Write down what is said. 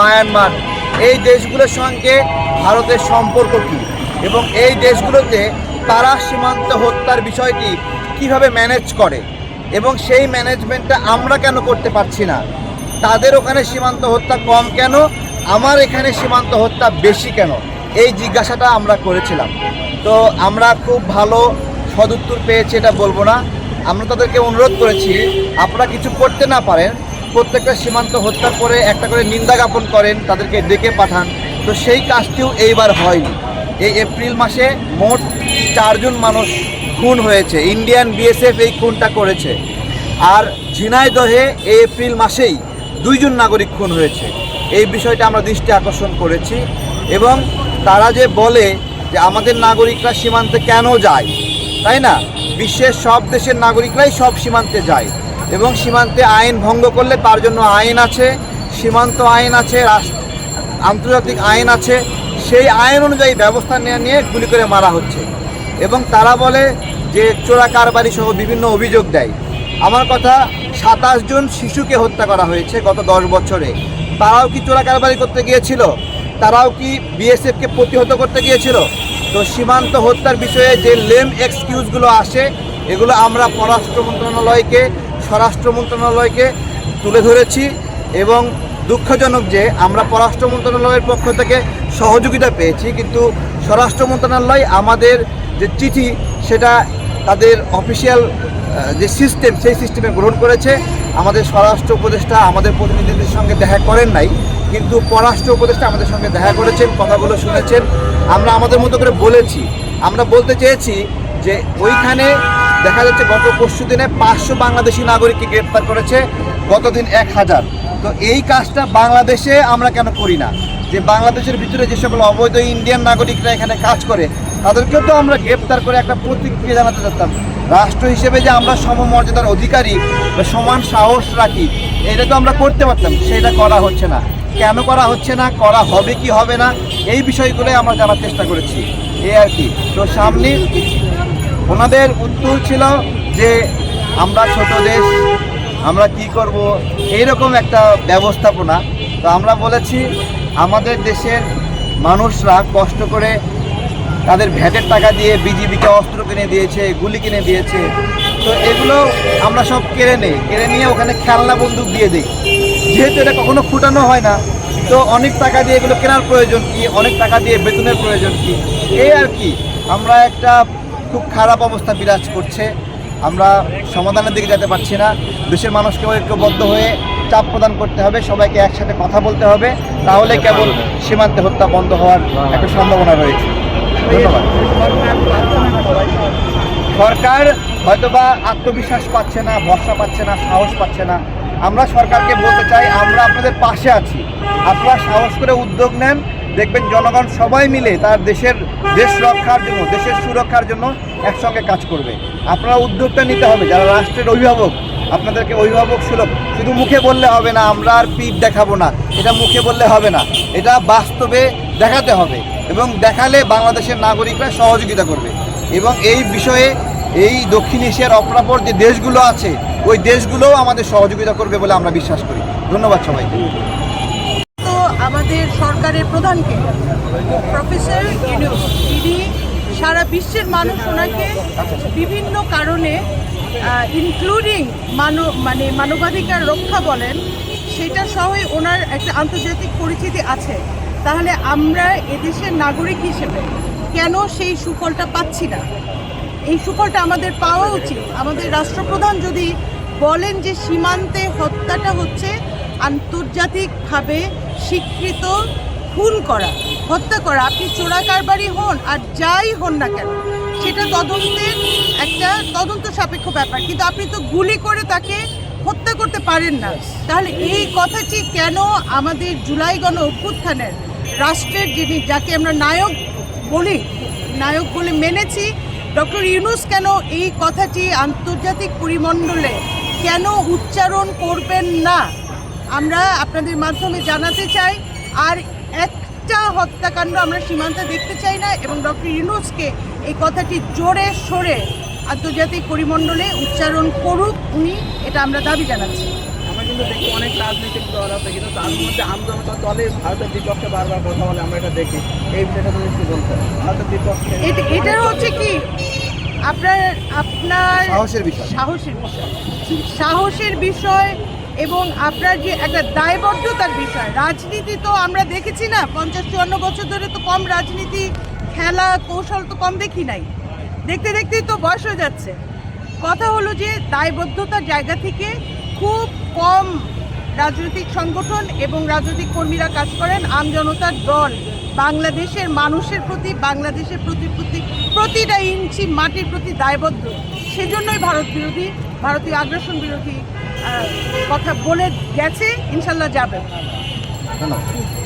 Myanmar. এই দেশগুলোর সঙ্গে ভারতের সম্পর্ক কী? এবং এই দেশগুলোতে তারা সীমান্ত হত্যার বিষয়টি কীভাবে ম্যানেজ করে? এবং সেই ম্যানেজমেন্টটা আমরা কেন করতে পারছি না? তাদের ওখানে সীমান্ত হত্যা কম কেন? আমার এখানে সীমান্ত হত্যা বেশি কেন? এই জিজ্ঞাসাটা আমরা করেছিলাম। তো আমরা খুব ভালো সদুত্তর পেয়েছি, এটা বলব না। আমরা তাদেরকে অনুরোধ করেছি, আপনারা কিছু করতে না পারেন প্রত্যেকটা সীমান্ত হত্যার পরে একটা করে নিন্দা জ্ঞাপন করেন, তাদেরকে ডেকে পাঠান। তো সেই কাজটিও এইবার হয়নি। এই এপ্রিল মাসে মোট চারজন মানুষ খুন হয়েছে। ইন্ডিয়ান বিএসএফ এই খুনটা করেছে। আর ঝিনাইদহে এই এপ্রিল মাসেই দুইজন নাগরিক খুন হয়েছে। এই বিষয়টা আমরা দৃষ্টি আকর্ষণ করেছি এবং তারা যে বলে যে আমাদের নাগরিকরা সীমান্তে কেন যায়, তাই না? বিশ্বের সব দেশের নাগরিকরাই সব সীমান্তে যায়। এবং সীমান্তে আইন ভঙ্গ করলে তার জন্য আইন আছে, সীমান্ত আইন আছে আন্তর্জাতিক আইন আছে, সেই আইন অনুযায়ী ব্যবস্থা নেওয়া নিয়ে গুলি করে মারা হচ্ছে। এবং তারা বলে যে চোরা কারবারি সহ বিভিন্ন অভিযোগ দেয়। আমার কথা, সাতাশ জন শিশুকে হত্যা করা হয়েছে গত দশ বছরে। তারাও কি চোরা কারবারি করতে গিয়েছিল? তারাও কি বিএসএফকে প্রতিহত করতে গিয়েছিল? তো সীমান্ত হত্যার বিষয়ে যে লেম এক্সকিউজগুলো আসে, এগুলো আমরা পররাষ্ট্র মন্ত্রণালয়কে স্বরাষ্ট্র মন্ত্রণালয়কে তুলে ধরেছি এবং দুঃখজনক যে আমরা পররাষ্ট্র মন্ত্রণালয়ের পক্ষ থেকে সহযোগিতা পেয়েছি, কিন্তু স্বরাষ্ট্র মন্ত্রণালয় আমাদের যে চিঠি, সেটা তাদের অফিসিয়াল যে সিস্টেম, সেই সিস্টেমে গ্রহণ করেছে। আমাদের স্বরাষ্ট্র উপদেষ্টা আমাদের প্রতিনিধিদের সঙ্গে দেখা করেন নাই, কিন্তু পররাষ্ট্র উপদেষ্টা আমাদের সঙ্গে দেখা করেছেন, কথাগুলো শুনেছেন। আমরা আমাদের মতো করে বলেছি। আমরা বলতে চেয়েছি যে ওইখানে দেখা যাচ্ছে গত পরশু দিনে পাঁচশো বাংলাদেশি নাগরিককে গ্রেপ্তার করেছে, গতদিন এক হাজার। তো এই কাজটা বাংলাদেশে আমরা কেন করি না? যে বাংলাদেশের ভিতরে যে সকল অবৈধ ইন্ডিয়ান নাগরিকরা এখানে কাজ করে তাদেরকেও তো আমরা গ্রেপ্তার করে একটা প্রতিক্রিয়া জানাতে চাচ্তাম রাষ্ট্র হিসেবে যে আমরা সমমর্যাদার অধিকারী বা সমান সাহস রাখি, এটা তো আমরা করতে পারতাম, সেটা করা হচ্ছে না। কেন করা হচ্ছে না? করা হবে কি হবে না? এই বিষয়গুলোই আমরা জানার চেষ্টা করেছি। এই আর কি। তো সামনে ওনাদের উত্তর ছিল যে আমরা ছোট দেশ, আমরা কি করব? এইরকম একটা ব্যবস্থাপনা। তো আমরা বলেছি, আমাদের দেশের মানুষরা কষ্ট করে তাদের ভ্যাটের টাকা দিয়ে বিজিবিকে অস্ত্র কিনে দিয়েছে, গুলি কিনে দিয়েছে। তো এগুলো আমরা সব কেড়ে নেই। কেড়ে নিয়ে ওখানে খেলনা বন্দুক দিয়ে দিই। যেহেতু এটা কখনো ফুটানো হয় না, তো অনেক টাকা দিয়ে এগুলো কেনার প্রয়োজন কি? অনেক টাকা দিয়ে বেতনের প্রয়োজন কি? এই আর কি। আমরা একটা খুব খারাপ অবস্থা বিরাজ করছে। আমরা সমাধানের দিকে যেতে পারছি না। দেশের মানুষকে ঐক্যবদ্ধ হয়ে চাপ প্রদান করতে হবে সবাইকে একসাথে কথা বলতে হবে। তাহলে কেবল সীমান্তে হত্যা বন্ধ হওয়ার একটা সম্ভাবনা রয়েছে। ধন্যবাদ। সরকার হয়তোবা আত্মবিশ্বাস পাচ্ছে না ভরসা পাচ্ছে না সাহস পাচ্ছে না। আমরা সরকারকে বলতে চাই আমরা আপনাদের পাশে আছি। আপনারা সাহস করে উদ্যোগ নেন দেখবেন জনগণ সবাই মিলে তার দেশের দেশ রক্ষার জন্য, দেশের সুরক্ষার জন্য একসঙ্গে কাজ করবে। আপনারা উদ্যোগটা নিতে হবে, যারা রাষ্ট্রের অভিভাবক, আপনাদেরকে অভিভাবক সুলভ। শুধু মুখে বললে হবে না, আমরা আর পিঠ দেখাবো না, এটা মুখে বললে হবে না, এটা বাস্তবে দেখাতে হবে এবং দেখালে বাংলাদেশের নাগরিকরা সহযোগিতা করবে। এবং এই বিষয়ে, এই দক্ষিণ এশিয়ার অপরাপর যে দেশগুলো আছে, ওই দেশগুলোও আমাদের সহযোগিতা করবে বলে আমরা বিশ্বাস করি। ধন্যবাদ সবাইকে। আমাদের সরকারের প্রধানকে, প্রফেসর ইউনুস তিনি সারা বিশ্বের মানুষ ওনাকে বিভিন্ন কারণে ইনক্লুডিং মানব মানে মানবাধিকার রক্ষা বলেন, সেটা সহই ওনার একটা আন্তর্জাতিক পরিচিতি আছে। তাহলে আমরা এদেশের নাগরিক হিসেবে কেন সেই সুফলটা পাচ্ছি না? এই সুফলটা আমাদের পাওয়া উচিত। আমাদের রাষ্ট্রপ্রধান যদি বলেন যে সীমান্তে হত্যাটা হচ্ছে আন্তর্জাতিকভাবে স্বীকৃত খুন করা হত্যা করা আপনি চোরা কারবারি হন আর যাই হন না কেন সেটা তদন্তের একটা তদন্ত সাপেক্ষ ব্যাপার। কিন্তু আপনি তো গুলি করে তাকে হত্যা করতে পারেন না। তাহলে এই কথাটি কেন আমাদের জুলাই গণ অভ্যুত্থানের রাষ্ট্রের যিনি যাকে আমরা নায়ক বলি নায়ক বলে মেনেছি ডক্টর ইউনুস কেন এই কথাটি আন্তর্জাতিক পরিমণ্ডলে কেন উচ্চারণ করবেন না? আমরা আপনাদের মাধ্যমে জানাতে চাই আর একটা হত্যাকাণ্ড আমরা সীমান্তে দেখতে চাই না এবং ডক্টর ইউনুসকে এই কথাটি জোরে সরে আন্তর্জাতিক পরিমণ্ডলে উচ্চারণ করুক উনি এটা আমরা দাবি জানাচ্ছি। কিন্তু দেখি অনেক রাজনৈতিক দল আছে কিন্তু তার মধ্যে আমজনতা দলে ভারতের বিপক্ষে বারবার কথা বলে আমরা এটা দেখি। এই বিষয়টা একটু বলতেন ভারতের বিপক্ষে এটা এটা হচ্ছে কি? আপনার আপনার সাহসের বিষয়। সাহসের বিষয়। সাহসের বিষয় এবং আপনার যে একটা দায়বদ্ধতার বিষয়, রাজনীতি তো আমরা দেখেছি না, পঞ্চাশ চুয়ান্ন বছর ধরে তো কম রাজনীতি, খেলা, কৌশল তো কম দেখি নাই। দেখতে দেখতেই তো বয়স হয়ে যাচ্ছে। কথা হলো যে দায়বদ্ধতার জায়গা থেকে খুব কম রাজনৈতিক সংগঠন এবং রাজনৈতিক কর্মীরা কাজ করেন। আমজনতার দল, বাংলাদেশের মানুষের প্রতি, বাংলাদেশের প্রতি প্রতি প্রতিটা ইঞ্চি মাটির প্রতি দায়বদ্ধ। সেজন্যই ভারত বিরোধী, ভারতীয় আগ্রাসন বিরোধী কথা বলে গেছে ইনশাল্লাহ যাবে। ধন্যবাদ।